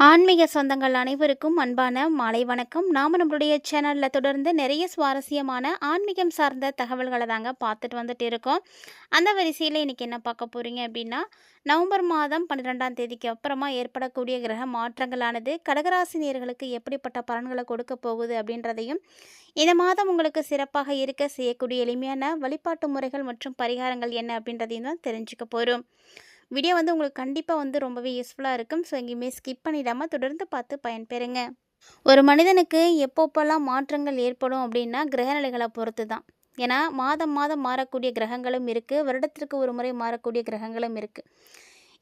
ஆன்மீக சொந்தங்கள் அனைவருக்கும் அன்பான மாலை வணக்கம். நாம் நம்மளுடைய சேனலில் தொடர்ந்து நிறைய சுவாரஸ்யமான ஆன்மீகம் சார்ந்த தகவல்களை தாங்க பார்த்துட்டு வந்துட்டு இருக்கோம். அந்த வரிசையில் இன்றைக்கி என்ன பார்க்க போகிறீங்க அப்படின்னா நவம்பர் மாதம் பன்னிரெண்டாம் தேதிக்கு அப்புறமா ஏற்படக்கூடிய கிரக மாற்றங்களானது கடகராசினியர்களுக்கு எப்படிப்பட்ட பலன்களை கொடுக்க போகுது அப்படின்றதையும் இந்த மாதம் உங்களுக்கு சிறப்பாக இருக்க செய்யக்கூடிய எளிமையான வழிபாட்டு முறைகள் மற்றும் பரிகாரங்கள் என்ன அப்படின்றதையும் தான் தெரிஞ்சுக்க போகிறோம் வீடியோ வந்து உங்களுக்கு கண்டிப்பாக வந்து ரொம்பவே யூஸ்ஃபுல்லாக இருக்கும். ஸோ எங்கேயுமே ஸ்கிப் பண்ணிடாமல் தொடர்ந்து பார்த்து பயன்பெறுங்க. ஒரு மனிதனுக்கு எப்பப்போல்லாம் மாற்றங்கள் ஏற்படும் அப்படின்னா கிரகநிலைகளை பொறுத்து தான் ஏன்னா மாதம் மாதம் மாறக்கூடிய கிரகங்களும் இருக்குது வருடத்திற்கு ஒரு முறை மாறக்கூடிய கிரகங்களும் இருக்குது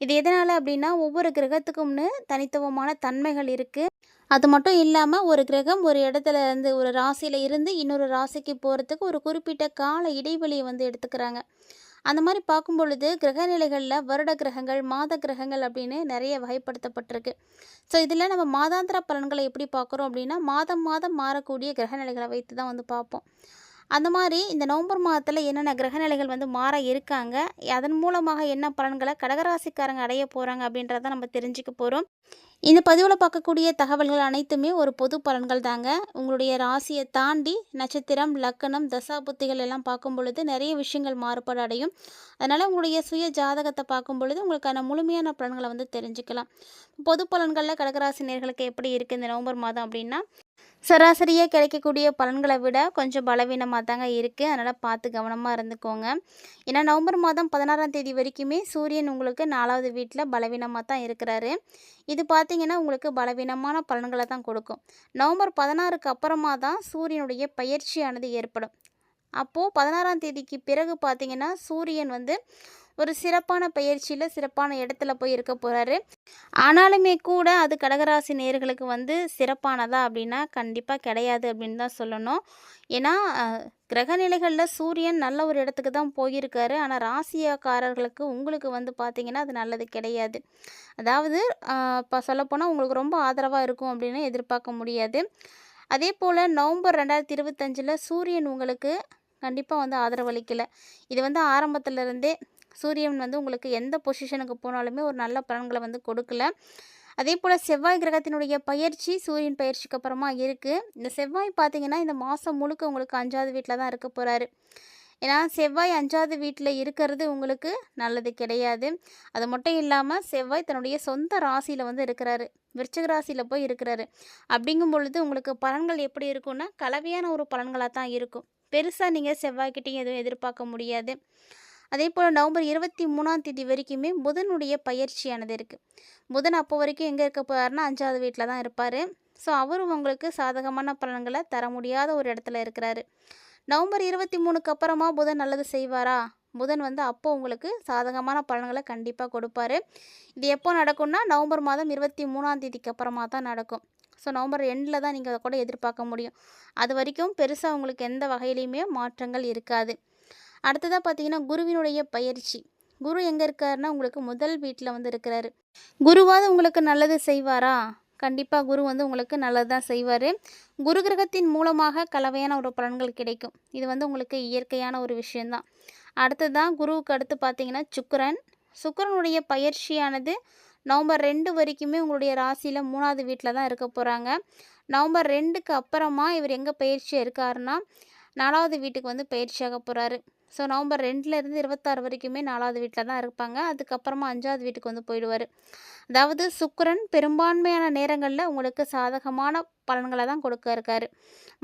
இது எதனால் அப்படின்னா ஒவ்வொரு கிரகத்துக்கும்னு தனித்துவமான தன்மைகள் இருக்குது அது மட்டும் இல்லாமல் ஒரு கிரகம் ஒரு இடத்துல இருந்து ஒரு ராசியில் இருந்து இன்னொரு ராசிக்கு போகிறதுக்கு ஒரு குறிப்பிட்ட கால இடைவெளியை வந்து எடுத்துக்கிறாங்க. அந்த மாதிரி பார்க்கும் பொழுது கிரகநிலைகளில் வருட கிரகங்கள் மாத கிரகங்கள் அப்படின்னு நிறைய வகைப்படுத்தப்பட்டிருக்கு. ஸோ இதில் நம்ம மாதாந்திர பலன்களை எப்படி பார்க்குறோம் அப்படின்னா மாதம் மாதம் மாறக்கூடிய கிரகநிலைகளை வைத்து தான் வந்து பார்ப்போம் அந்த மாதிரி இந்த நவம்பர் மாதத்தில் என்னென்ன கிரகநிலைகள் வந்து மாற இருக்காங்க அதன் மூலமாக என்ன பலன்களை கடகராசிக்காரங்க அடைய போகிறாங்க அப்படின்றத நம்ம தெரிஞ்சுக்க போகிறோம் இந்த பதிவில் பார்க்கக்கூடிய தகவல்கள் அனைத்துமே ஒரு பொது பலன்கள் தாங்க. உங்களுடைய ராசியை தாண்டி நட்சத்திரம் லக்கணம் தசா புத்திகள் எல்லாம் பார்க்கும் பொழுது நிறைய விஷயங்கள் மாறுபாடு அடையும். அதனால் உங்களுடைய சுய ஜாதகத்தை பார்க்கும் பொழுது உங்களுக்கான முழுமையான பலன்களை வந்து தெரிஞ்சுக்கலாம். பொது பலன்களில் கடகராசி நேர்களுக்கு எப்படி இருக்குது இந்த நவம்பர் மாதம் அப்படின்னா சராசரியாக கிடைக்கக்கூடிய பலன்களை விட கொஞ்சம் பலவீனமாக தாங்க இருக்குது அதனால் பார்த்து கவனமாக இருந்துக்கோங்க. ஏன்னா நவம்பர் மாதம் பதினாறாம் தேதி வரைக்குமே சூரியன் உங்களுக்கு நாலாவது வீட்டில் பலவீனமாக தான் இருக்கிறாரு. இது பார்த்திங்கன்னா உங்களுக்கு பலவீனமான பலன்களை தான் கொடுக்கும். நவம்பர் பதினாறுக்கு அப்புறமா தான் சூரியனுடைய பயிற்சியானது ஏற்படும். அப்போது பதினாறாம் தேதிக்கு பிறகு பார்த்திங்கன்னா சூரியன் வந்து ஒரு சிறப்பான பயிற்சியில் சிறப்பான இடத்துல போய் இருக்க போகிறாரு ஆனாலுமே கூட அது கடகராசி நேர்களுக்கு வந்து சிறப்பானதா அப்படின்னா கண்டிப்பாக கிடையாது அப்படின்னு தான் சொல்லணும். ஏன்னா கிரகநிலைகளில் சூரியன் நல்ல ஒரு இடத்துக்கு தான் போயிருக்காரு. ஆனால் ராசியக்காரர்களுக்கு உங்களுக்கு வந்து பார்த்திங்கன்னா அது நல்லது கிடையாது. அதாவது இப்போ சொல்லப்போனால் உங்களுக்கு ரொம்ப ஆதரவாக இருக்கும் அப்படின்னு எதிர்பார்க்க முடியாது. அதே போல் நவம்பர் ரெண்டாயிரத்தி இருபத்தஞ்சில் சூரியன் உங்களுக்கு கண்டிப்பாக வந்து ஆதரவளிக்கலை. இது வந்து ஆரம்பத்துலேருந்தே சூரியன் வந்து உங்களுக்கு எந்த பொசிஷனுக்கு போனாலுமே ஒரு நல்ல பலன்களை வந்து கொடுக்கல. அதே போல் செவ்வாய் கிரகத்தினுடைய பயிற்சி சூரியன் பயிற்சிக்கு அப்புறமா இருக்குது இந்த செவ்வாய் பார்த்திங்கன்னா இந்த மாதம் முழுக்க உங்களுக்கு அஞ்சாவது வீட்டில் தான் இருக்க போகிறாரு ஏன்னா செவ்வாய் அஞ்சாவது வீட்டில் இருக்கிறது உங்களுக்கு நல்லது கிடையாது. அது மட்டும் இல்லாமல் செவ்வாய் தன்னுடைய சொந்த ராசியில் வந்து இருக்கிறாரு. விருச்சக ராசியில் போய் இருக்கிறாரு. அப்படிங்கும் பொழுது உங்களுக்கு பலன்கள் எப்படி இருக்கும்னா கலவையான ஒரு பலன்களாக தான் இருக்கும். பெருசாக நீங்கள் செவ்வாய்கிட்டையும் எதுவும் எதிர்பார்க்க முடியாது. அதே போல் நவம்பர் இருபத்தி மூணாம் தேதி வரைக்குமே புதனுடைய பயிற்சியானது இருக்குது புதன் அப்போ வரைக்கும் எங்கே இருக்க போகிறாருன்னா அஞ்சாவது வீட்டில் தான் இருப்பார். ஸோ அவரும் உங்களுக்கு சாதகமான பலன்களை தர முடியாத ஒரு இடத்துல இருக்கிறாரு. நவம்பர் இருபத்தி மூணுக்கு அப்புறமா புதன் நல்லது செய்வாரா? புதன் வந்து அப்போ உங்களுக்கு சாதகமான பலன்களை கண்டிப்பாக கொடுப்பாரு. இது எப்போ நடக்கும்னா நவம்பர் மாதம் இருபத்தி மூணாம் தேதிக்கு அப்புறமா தான் நடக்கும். ஸோ நவம்பர் எண்டில் தான் நீங்கள் அதை கூட எதிர்பார்க்க முடியும். அது வரைக்கும் பெருசாக உங்களுக்கு எந்த வகையிலையுமே மாற்றங்கள் இருக்காது. அடுத்ததாக பார்த்தீங்கன்னா குருவினுடைய பயிற்சி. குரு எங்கே இருக்காருன்னா உங்களுக்கு முதல் வீட்டில் வந்து இருக்கிறாரு. குருவாவது உங்களுக்கு நல்லது செய்வாரா? கண்டிப்பாக குரு வந்து உங்களுக்கு நல்லது தான் செய்வார். குரு கிரகத்தின் மூலமாக கலவையான ஒரு பலன்கள் கிடைக்கும். இது வந்து உங்களுக்கு இயற்கையான ஒரு விஷயந்தான் அடுத்ததான் குருவுக்கு அடுத்து பார்த்தீங்கன்னா சுக்கரன். சுக்கரனுடைய பயிற்சியானது நவம்பர் ரெண்டு வரைக்குமே உங்களுடைய ராசியில் மூணாவது வீட்டில் தான் இருக்க போகிறாங்க நவம்பர் ரெண்டுக்கு அப்புறமா இவர் எங்கே பயிற்சியாக இருக்காருன்னா நாலாவது வீட்டுக்கு வந்து பயிற்சியாக போகிறாரு ஸோ நவம்பர் ரெண்டுலேருந்து இருபத்தாறு வரைக்குமே நாலாவது வீட்டில் தான் இருப்பாங்க. அதுக்கப்புறமா அஞ்சாவது வீட்டுக்கு வந்து போயிடுவார். அதாவது சுக்கரன் பெரும்பான்மையான நேரங்களில் உங்களுக்கு சாதகமான பலன்களை தான் கொடுக்க இருக்காரு.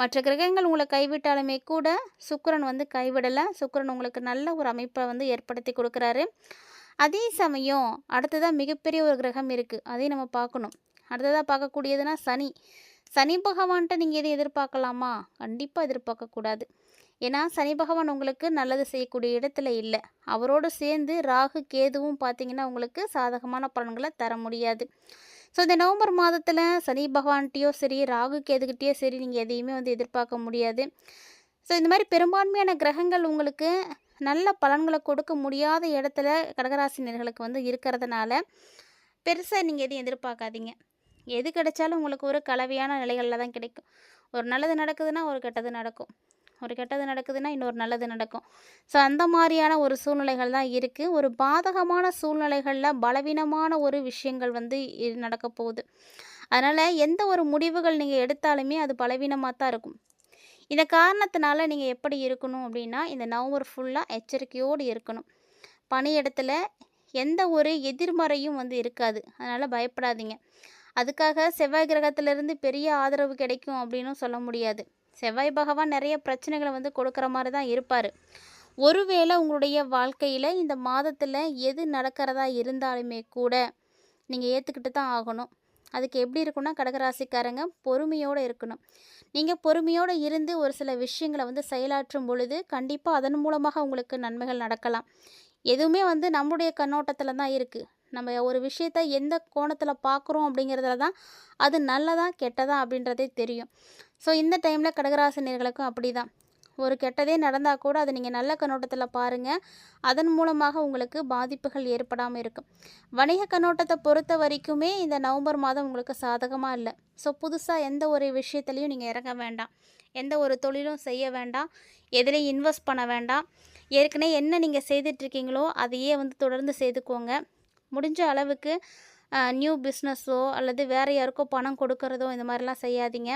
மற்ற கிரகங்கள் உங்களை கைவிட்டாலுமே கூட சுக்கரன் வந்து கைவிடலை. சுக்கரன் உங்களுக்கு நல்ல ஒரு அமைப்பை வந்து ஏற்படுத்தி கொடுக்குறாரு. அதே சமயம் அடுத்ததாக மிகப்பெரிய ஒரு கிரகம் இருக்குது அதையும் நம்ம பார்க்கணும். அடுத்ததாக பார்க்கக்கூடியதுன்னா சனி. சனி பகவான்கிட்ட நீங்கள் எதுவும் எதிர்பார்க்கலாமா? கண்டிப்பாக எதிர்பார்க்கக்கூடாது. ஏன்னா சனி பகவான் உங்களுக்கு நல்லது செய்யக்கூடிய இடத்துல இல்லை. அவரோடு சேர்ந்து ராகு கேதுவும் பார்த்தீங்கன்னா உங்களுக்கு சாதகமான பலன்களை தர முடியாது. ஸோ இந்த நவம்பர் மாதத்தில் சனி பகவான்கிட்டையோ சரி ராகு கேதுகிட்டேயோ சரி நீங்கள் எதையுமே வந்து எதிர்பார்க்க முடியாது. ஸோ இந்த மாதிரி பெரும்பான்மையான கிரகங்கள் உங்களுக்கு நல்ல பலன்களை கொடுக்க முடியாத இடத்துல கடகராசினியர்களுக்கு வந்து இருக்கிறதுனால பெருசாக நீங்கள் எதையும் எதிர்பார்க்காதீங்க. எது கிடைச்சாலும் உங்களுக்கு ஒரு கலவையான நிலைகளில் தான் கிடைக்கும். ஒரு நல்லது நடக்குதுன்னா ஒரு கெட்டது நடக்கும். ஒரு கெட்டது நடக்குதுன்னா இன்னொரு நல்லது நடக்கும். ஸோ அந்த மாதிரியான ஒரு சூழ்நிலைகள் தான் இருக்குது ஒரு பாதகமான சூழ்நிலைகளில் பலவீனமான ஒரு விஷயங்கள் வந்து இ- நடக்க போகுது. அதனால் எந்த ஒரு முடிவுகள் நீங்கள் எடுத்தாலுமே அது பலவீனமாக தான் இருக்கும். இந்த காரணத்தினால நீங்கள் எப்படி இருக்கணும் அப்படின்னா இந்த நவம்பர் ஃபுல்லாக எச்சரிக்கையோடு இருக்கணும். பணியிடத்தில் எந்த ஒரு எதிர்மறையும் வந்து இருக்காது. அதனால் பயப்படாதீங்க. அதுக்காக செவ்வாய் கிரகத்திலிருந்து பெரிய ஆதரவு கிடைக்கும் அப்படின்னும் சொல்ல முடியாது. செவ்வாய் பகவான் நிறைய பிரச்சனைகளை வந்து கொடுக்குற மாதிரி தான் இருப்பார். ஒருவேளை உங்களுடைய வாழ்க்கையில் இந்த மாதத்தில் எது நடக்கிறதா இருந்தாலுமே கூட நீங்கள் ஏற்றுக்கிட்டு தான் ஆகணும். அதுக்கு எப்படி இருக்குன்னா கடகராசிக்காரங்க பொறுமையோடு இருக்கணும். நீங்கள் பொறுமையோடு இருந்து ஒரு சில விஷயங்களை வந்து செயலாற்றும் பொழுது கண்டிப்பாக அதன் மூலமாக உங்களுக்கு நன்மைகள் நடக்கலாம். எதுவுமே வந்து நம்முடைய கண்ணோட்டத்தில் தான் இருக்குது நம்ம ஒரு விஷயத்தை எந்த கோணத்தில் பார்க்குறோம் அப்படிங்கிறதுல தான் அது நல்லதா கெட்டதா அப்படின்றதே தெரியும். ஸோ இந்த டைமில் கடகராசினியர்களுக்கும் அப்படி தான் ஒரு கெட்டதே நடந்தால் கூட அதை நீங்கள் நல்ல கண்ணோட்டத்தில் பாருங்கள் அதன் மூலமாக உங்களுக்கு பாதிப்புகள் ஏற்படாமல் இருக்கும். வணிக கண்ணோட்டத்தை பொறுத்த வரைக்குமே இந்த நவம்பர் மாதம் உங்களுக்கு சாதகமாக இல்லை. ஸோ புதுசாக எந்த ஒரு விஷயத்துலையும் நீங்கள் இறங்க வேண்டாம். எந்த ஒரு தொழிலும் செய்ய வேண்டாம். எதுலேயும் இன்வெஸ்ட் பண்ண வேண்டாம். ஏற்கனவே என்ன நீங்கள் செய்துட்ருக்கீங்களோ அதையே வந்து தொடர்ந்து செய்துக்கோங்க. முடிஞ்ச அளவுக்கு நியூ பிஸ்னஸோ அல்லது வேறு யாருக்கோ பணம் கொடுக்கறதோ இந்த மாதிரிலாம் செய்யாதீங்க.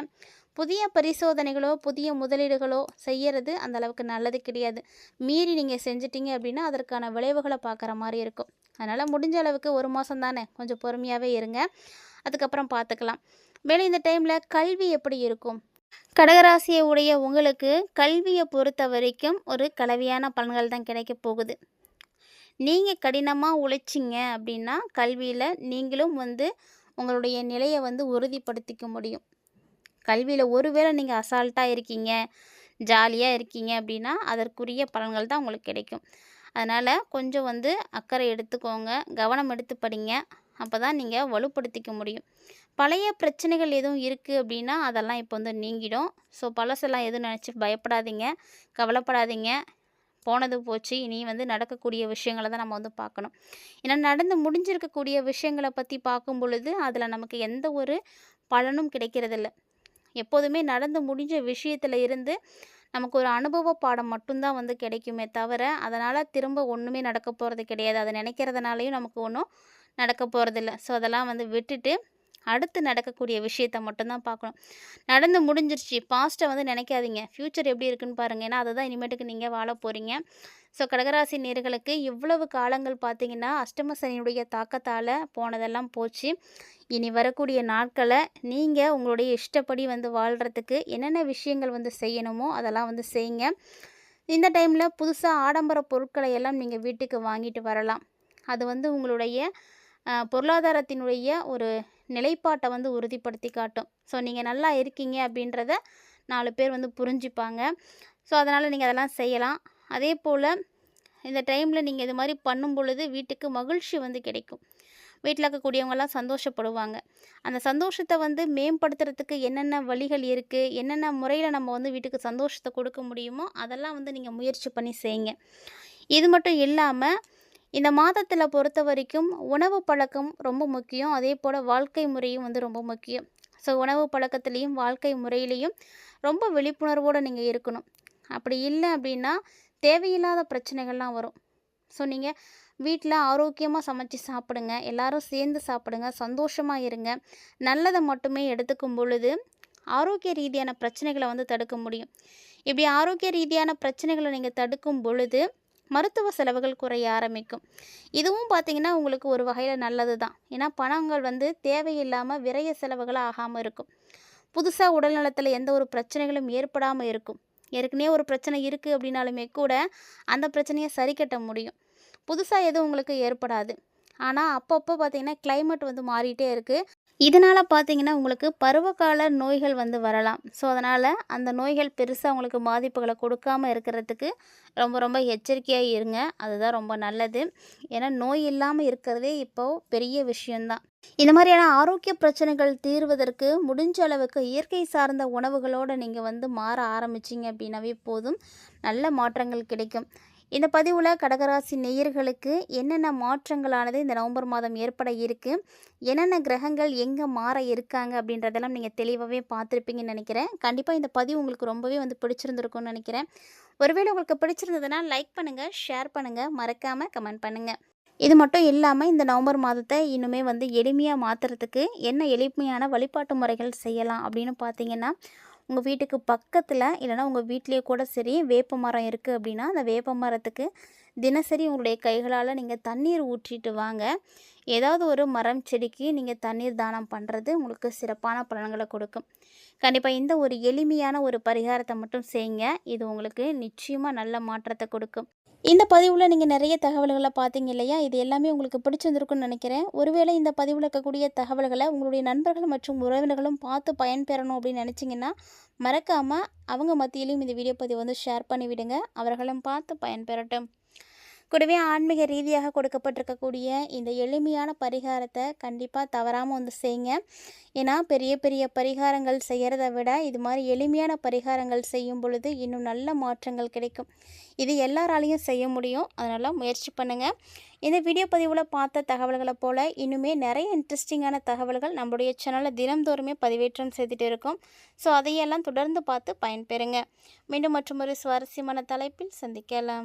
புதிய பரிசோதனைகளோ புதிய முதலீடுகளோ செய்யறது அந்த அளவுக்கு நல்லது கிடையாது. மீறி நீங்கள் செஞ்சிட்டிங்க அப்படின்னா அதற்கான விளைவுகளை பார்க்குற மாதிரி இருக்கும். அதனால் முடிஞ்ச அளவுக்கு ஒரு மாதம் தானே கொஞ்சம் பொறுமையாகவே இருங்க. அதுக்கப்புறம் பார்த்துக்கலாம் மேலும் இந்த டைமில் கல்வி எப்படி இருக்கும்? கடகராசியை உடைய உங்களுக்கு கல்வியை பொறுத்த வரைக்கும் ஒரு கலவையான பலன்கள் தான் கிடைக்க போகுது. நீங்கள் கடினமாக உழைச்சிங்க அப்படின்னா கல்வியில் நீங்களும் வந்து உங்களுடைய நிலையை வந்து உறுதிப்படுத்திக்க முடியும். கல்வியில் ஒருவேளை நீங்கள் அசால்ட்டாக இருக்கீங்க ஜாலியாக இருக்கீங்க அப்படின்னா அதற்குரிய பலன்கள் தான் உங்களுக்கு கிடைக்கும். அதனால் கொஞ்சம் வந்து அக்கறை எடுத்துக்கோங்க கவனம் எடுத்து படிங்க. அப்போ தான் நீங்கள் வலுப்படுத்திக்க முடியும். பழைய பிரச்சனைகள் எதுவும் இருக்குது அப்படின்னா அதெல்லாம் இப்போ வந்து நீங்கிடும். ஸோ பழசெல்லாம் எதுவும் நினச்சி பயப்படாதீங்க கவலைப்படாதீங்க. போனது போச்சு. இனி வந்து நடக்கக்கூடிய விஷயங்களை தான் நம்ம வந்து பார்க்கணும். ஏன்னா நடந்து முடிஞ்சிருக்கக்கூடிய விஷயங்களை பற்றி பார்க்கும் பொழுது அதில் நமக்கு எந்த ஒரு பலனும் கிடைக்கிறதில்ல. எப்போதுமே நடந்து முடிஞ்ச விஷயத்தில் இருந்து நமக்கு ஒரு அனுபவ பாடம் மட்டும்தான் வந்து கிடைக்குமே தவிர அதனால் திரும்ப ஒன்றுமே நடக்க போகிறது கிடையாது. அதை நினைக்கிறதுனாலையும் நமக்கு ஒன்றும் நடக்க போகிறதில்ல ஸோ அதெல்லாம் வந்து விட்டுட்டு அடுத்து நடக்கக்கூடிய விஷயத்த மட்டும்தான் பார்க்கணும். நடந்து முடிஞ்சிருச்சு. பாஸ்ட்டை வந்து நினைக்காதீங்க. ஃப்யூச்சர் எப்படி இருக்குன்னு பாருங்கள் ஏன்னா அதுதான் இனிமேட்டுக்கு நீங்கள் வாழ போகிறீங்க ஸோ கடகராசி நேர்களுக்கு இவ்வளவு காலங்கள் பார்த்தீங்கன்னா அஷ்டம சனியுடைய தாக்கத்தால் போனதெல்லாம் போச்சு. இனி வரக்கூடிய நாட்களை நீங்கள் உங்களுடைய இஷ்டப்படி வந்து வாழ்கிறதுக்கு என்னென்ன விஷயங்கள் வந்து செய்யணுமோ அதெல்லாம் வந்து செய்யுங்க. இந்த டைமில் புதுசாக ஆடம்பர பொருட்களை எல்லாம் நீங்கள் வீட்டுக்கு வாங்கிட்டு வரலாம். அது வந்து உங்களுடைய பொருளாதாரத்தினுடைய ஒரு நிலைப்பாட்டை வந்து உறுதிப்படுத்தி காட்டும். ஸோ நீங்கள் நல்லா இருக்கீங்க அப்படின்றத நாலு பேர் வந்து புரிஞ்சுப்பாங்க. ஸோ அதனால் நீங்கள் அதெல்லாம் செய்யலாம். அதே போல் இந்த டைமில் நீங்கள் இது மாதிரி பண்ணும் பொழுது வீட்டுக்கு மகிழ்ச்சி வந்து கிடைக்கும். வீட்டில் இருக்கக்கூடியவங்கெல்லாம் சந்தோஷப்படுவாங்க. அந்த சந்தோஷத்தை வந்து மேம்படுத்துறதுக்கு என்னென்ன வழிகள் இருக்குது என்னென்ன முறையில் நம்ம வந்து வீட்டுக்கு சந்தோஷத்தை கொடுக்க முடியுமோ அதெல்லாம் வந்து நீங்கள் முயற்சி பண்ணி செய்யுங்க. இது மட்டும் இல்லாமல் இந்த மாதத்தில் பொறுத்த வரைக்கும் உணவு பழக்கம் ரொம்ப முக்கியம். அதே போல் வாழ்க்கை முறையும் வந்து ரொம்ப முக்கியம். ஸோ உணவு பழக்கத்துலேயும் வாழ்க்கை முறையிலையும் ரொம்ப விழிப்புணர்வோடு நீங்கள் இருக்கணும். அப்படி இல்லை அப்படின்னா தேவையில்லாத பிரச்சனைகள்லாம் வரும். ஸோ நீங்கள் வீட்டில் ஆரோக்கியமாக சமைச்சு சாப்பிடுங்க. எல்லாரும் சேர்ந்து சாப்பிடுங்க. சந்தோஷமாக இருங்க. நல்லதை மட்டுமே எடுத்துக்கும் பொழுது ஆரோக்கிய ரீதியான பிரச்சனைகளை வந்து தடுக்க முடியும். இப்படி ஆரோக்கிய ரீதியான பிரச்சனைகளை நீங்கள் தடுக்கும் பொழுது மருத்துவ செலவுகள் குறைய ஆரம்பிக்கும். இதுவும் பார்த்திங்கன்னா உங்களுக்கு ஒரு வகையில் நல்லது தான் ஏன்னா பணங்கள் வந்து தேவையில்லாமல் விரய செலவுகள் ஆகாமல் இருக்கும். புதுசாக உடல்நலத்தில் எந்த ஒரு பிரச்சனைகளும் ஏற்படாமல் இருக்கும். ஏற்கனவே ஒரு பிரச்சனை இருக்குது அப்படின்னாலுமே கூட அந்த பிரச்சனையை சரி கட்ட முடியும். புதுசாக எதுவும் உங்களுக்கு ஏற்படாது. ஆனால் அப்பப்போ பார்த்தீங்கன்னா கிளைமேட் வந்து மாறிட்டே இருக்குது இதனால் பார்த்தீங்கன்னா உங்களுக்கு பருவகால நோய்கள் வந்து வரலாம். ஸோ அதனால் அந்த நோய்கள் பெருசாக உங்களுக்கு பாதிப்புகளை கொடுக்காம இருக்கிறதுக்கு ரொம்ப ரொம்ப எச்சரிக்கையாக இருங்க. அதுதான் ரொம்ப நல்லது. ஏன்னா நோய் இல்லாமல் இருக்கிறதே இப்போது பெரிய விஷயந்தான் இந்த மாதிரியான ஆரோக்கிய பிரச்சனைகள் தீர்வதற்கு முடிஞ்ச அளவுக்கு இயற்கை சார்ந்த உணவுகளோடு நீங்கள் வந்து மாற ஆரம்பிச்சிங்க அப்படின்னாவே போதும். நல்ல மாற்றங்கள் கிடைக்கும். இந்த பதிவில் கடகராசி நேயர்களுக்கு என்னென்ன மாற்றங்களானது இந்த நவம்பர் மாதம் ஏற்பட இருக்குது என்னென்ன கிரகங்கள் எங்கே மாற இருக்காங்க? அப்படின்றதெல்லாம் நீங்கள் தெளிவாகவே பார்த்துருப்பீங்கன்னு நினைக்கிறேன். கண்டிப்பாக இந்த பதிவு உங்களுக்கு ரொம்பவே வந்து பிடிச்சிருந்துருக்கும்னு நினைக்கிறேன். ஒருவேளை உங்களுக்கு பிடிச்சிருந்ததுன்னா லைக் பண்ணுங்கள் ஷேர் பண்ணுங்கள் மறக்காமல் கமெண்ட் பண்ணுங்கள் இது மட்டும் இல்லாமல் இந்த நவம்பர் மாதத்தை இன்னுமே வந்து எளிமையாக மாற்றுறதுக்கு என்ன எளிமையான வழிபாட்டு முறைகள் செய்யலாம் அப்படின்னு பார்த்தீங்கன்னா உங்கள் வீட்டுக்கு பக்கத்தில் இல்லைனா உங்கள் வீட்லேயே கூட சரி வேப்ப மரம் இருக்குது அப்படின்னா அந்த வேப்ப மரத்துக்கு தினசரி உங்களுடைய கைகளால் நீங்கள் தண்ணீர் ஊற்றிட்டு வாங்க. ஏதாவது ஒரு மரம் செடிக்கு நீங்கள் தண்ணீர் தானம் பண்ணுறது உங்களுக்கு சிறப்பான பலன்களை கொடுக்கும். கண்டிப்பாக இந்த ஒரு எளிமையான ஒரு பரிகாரத்தை மட்டும் செய்யுங்க. இது உங்களுக்கு நிச்சயமாக நல்ல மாற்றத்தை கொடுக்கும். இந்த பதிவில் நீங்கள் நிறைய தகவல்களை பார்த்தீங்க இல்லையா? இது எல்லாமே உங்களுக்கு பிடிச்சிருந்துருக்குன்னு நினைக்கிறேன். ஒருவேளை இந்த பதிவில் இருக்கக்கூடிய தகவல்களை உங்களுடைய நண்பர்கள் மற்றும் உறவினர்களும் பார்த்து பயன்பெறணும் அப்படின்னு நினச்சிங்கன்னா மறக்காமல் அவங்க மத்தியிலையும் இந்த வீடியோ பதிவு வந்து ஷேர் பண்ணிவிடுங்க. அவர்களும் பார்த்து பயன்பெறட்டும். கூடவே ஆன்மீக ரீதியாக கொடுக்கப்பட்டிருக்கக்கூடிய இந்த எளிமையான பரிகாரத்தை கண்டிப்பாக தவறாமல் வந்து செய்யுங்க ஏன்னா பெரிய பெரிய பரிகாரங்கள் செய்கிறத விட இது மாதிரி எளிமையான பரிகாரங்கள் செய்யும் பொழுது இன்னும் நல்ல மாற்றங்கள் கிடைக்கும். இது எல்லாராலையும் செய்ய முடியும். அதனால் முயற்சி பண்ணுங்கள் இந்த வீடியோ பதிவில் பார்த்த தகவல்களை போல் இன்னுமே நிறைய இன்ட்ரெஸ்டிங்கான தகவல்கள் நம்முடைய சேனலில் தினந்தோறுமே பதிவேற்றம் செய்துட்டு இருக்கோம். ஸோ அதையெல்லாம் தொடர்ந்து பார்த்து பயன்பெறுங்க. மீண்டும் மற்றும் ஒரு சுவாரஸ்யமான தலைப்பில் சந்திக்கலாம்.